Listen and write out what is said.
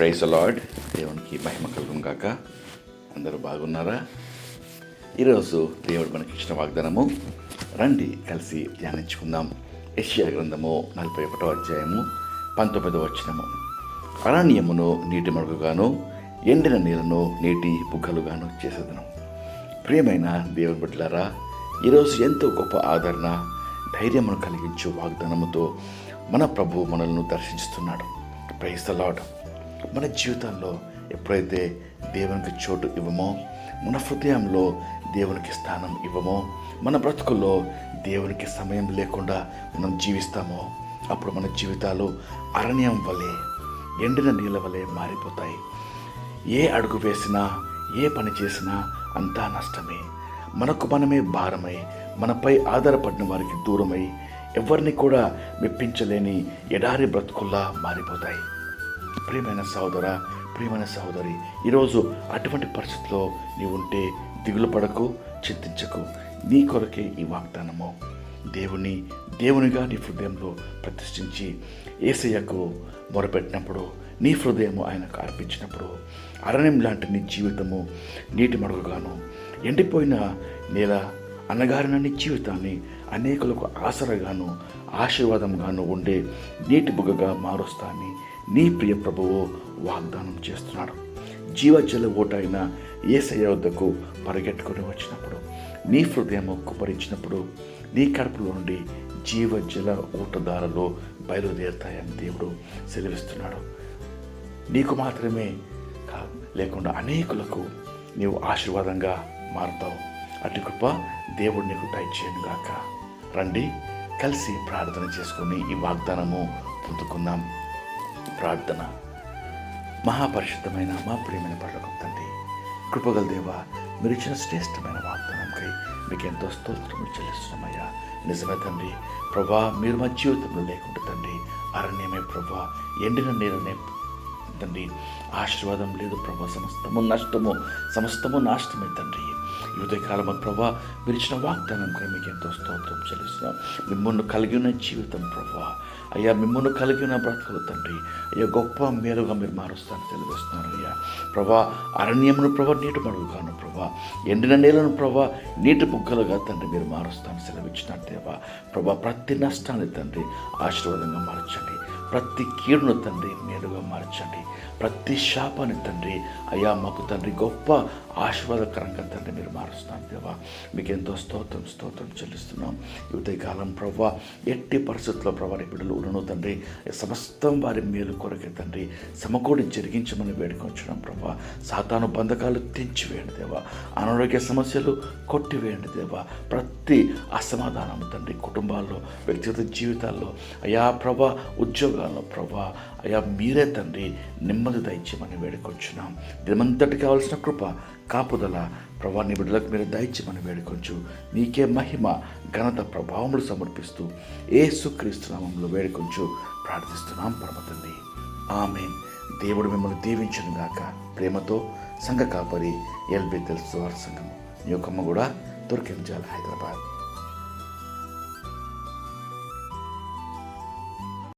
Praise అలాడ్ దేవునికి మహిమ కలుగును కాక అందరూ బాగున్నారా? ఈరోజు దేవుడు మనకి ఇచ్చిన వాగ్దానము రండి కలిసి ధ్యానించుకుందాం. యెషయా గ్రంథము నలభై ఒకటో అధ్యాయము పంతొమ్మిదో వచ్చినము అరణ్యమును నీటి మడుగుగాను ఎండిన నీళ్ళను నీటి బుగ్గలుగాను చేసేదను. ప్రియమైన దేవుని బిడ్డలారా ఈరోజు ఎంతో గొప్ప ఆదరణ ధైర్యమును కలిగించు వాగ్దానముతో మన ప్రభు మనల్ని దర్శిస్తున్నాడు ప్రైజ్ ద లార్డ్ మన జీవితంలో ఎప్పుడైతే దేవునికి చోటు ఇవ్వమో మన హృదయంలో దేవునికి స్థానం ఇవ్వమో మన బ్రతుకుల్లో దేవునికి సమయం లేకుండా మనం జీవిస్తామో అప్పుడు మన జీవితాలు అరణ్యం వలె ఎండిన నీళ్ళ వలె మారిపోతాయి. ఏ అడుగు వేసినా ఏ పని చేసినా అంతా నష్టమే. మనకు మనమే భారమై మనపై ఆధారపడిన వారికి దూరమై ఎవరిని కూడా మెప్పించలేని ఎడారి బ్రతుకుల్లా మారిపోతాయి. ప్రియమైన సహోదర ప్రియమైన సహోదరి ఈరోజు అటువంటి పరిస్థితిలో నీవు ఉంటే దిగులు పడకు చింతించకు. నీ కొరకే ఈ వాగ్దానము. దేవుని దేవునిగా నీ హృదయంలో ప్రతిష్ఠించి ఏసయ్యకు మొరపెట్టినప్పుడు నీ హృదయము ఆయనకు అర్పించినప్పుడు అరణ్యం లాంటి నీ జీవితము నీటి మడుగుగాను ఎండిపోయిన నేల అన్నగారిన నీ జీవితాన్ని అనేకులకు ఆసరగాను ఆశీర్వాదంగాను ఉండే నీటి బుగ్గగా మారుస్తాని నీ ప్రియ ప్రభువు వాగ్దానం చేస్తున్నాడు. జీవజల ఓటైన అయిన ఏసయ్య వద్దకు పరిగెట్టుకుని వచ్చినప్పుడు నీ హృదయము కుప్పరించినప్పుడు నీ కడుపులో నుండి జీవజల ఊటదారులు బయలుదేరుతాయని దేవుడు సెలవిస్తున్నాడు. నీకు మాత్రమే లేకుండా అనేకులకు నీవు ఆశీర్వాదంగా మారుతావు. అటు కృప దేవుడు నీకు దయచేయను గాక. రండి కలిసి ప్రార్థన చేసుకుని ఈ వాగ్దానము పొందుకుందాం. ప్రార్థన. మహాపరిశుద్ధమైన మా ప్రియమైన పర్లకు తండ్రి కృపగల దేవ మీరు ఇచ్చిన శ్రేష్టమైన వాగ్దానంకై మీకు ఎంతో స్తోత్రములు చెల్లిస్తున్నామయ్యా. నిజమే తండ్రి ప్రభా మీరు మా జీవితంలో లేకుండా తండ్రి అరణ్యమే ప్రభా ఎండిన నీరనే తండ్రి ఆశీర్వాదం లేదు ప్రభా సమస్తము నష్టము సమస్తము నాశనమే తండ్రి. ఈ ఉదయకాలం ప్రభా మీరు ఇచ్చిన వాగ్దానం మీకు ఎంతో స్తోత్రం చెల్లిస్తున్నాం. మిమ్మల్ని కలిగి ఉన్న జీవితం ప్రభా అయ్యా మిమ్మల్ని కలిగిన ఉన్న బ్రతుకులు తండ్రి. అయ్యా గొప్ప మేలుగా మీరు మారుస్తాను తెలియజేస్తున్నారు అయ్యా. ప్రభా అరణ్యమును ప్రభా నీటి మడుగుగాను ప్రభా. ఎండిన నేలను ప్రభా నీటి బుగ్గలుగా తండ్రి మీరు మారుస్తాను సెలవిచ్చినట్టేవా ప్రభా ప్రతి నష్టాన్ని తండ్రి ఆశీర్వాదంగా మార్చండి. ప్రతి కీడును తండ్రి మేలుగా మార్చండి. ప్రతి శాపాన్ని తండ్రి అయ్యా మాకు తండ్రి గొప్ప ఆశీర్వాదకరంగా తండ్రి మీరు మారుస్తున్నారు దేవా. మీకు ఎంతో స్తోత్రం స్తోత్రం చెల్లిస్తున్నాం. ఈ ప్రభా ఎట్టి పరిస్థితుల్లో ప్రభా బిడ్డలు ఉన్నను తండ్రి. సమస్తం వారి మేలు కొరకే తండ్రి. సమకూడి జరిగించమని వేడుకొంచడం ప్రభా సాతాను బంధకాలు తెంచివేయండి దేవా. అనారోగ్య సమస్యలు కొట్టివేయండి దేవా. ప్రతి అసమాధానం తండ్రి కుటుంబాల్లో వ్యక్తిగత జీవితాల్లో. అయా ప్రభా ఉద్యోగాల్లో ప్రభా అయా మీరే తండ్రి నెమ్మది దయచేయమని వేడుకొచ్చున్నాం దినమంతటి కావాల్సిన కృప కాపుదల ప్రభా నీ బిడ్డలకు మీరు దయచేయమని వేడుకొంచు. నీకే మహిమ ఘనత ప్రభావములు సమర్పిస్తూ ఏసుక్రీస్తు నామంలో వేడుకొంచు. ప్రార్థిస్తున్నాం పరమతండి తండ్రి ఆమె దేవుడు మిమ్మల్ని దీవించును గాక. ప్రేమతో సంఘ కాపరి ఎల్బి తెలుసు వారి సంఘము నీ కూడా దొరికించాలి హైదరాబాద్.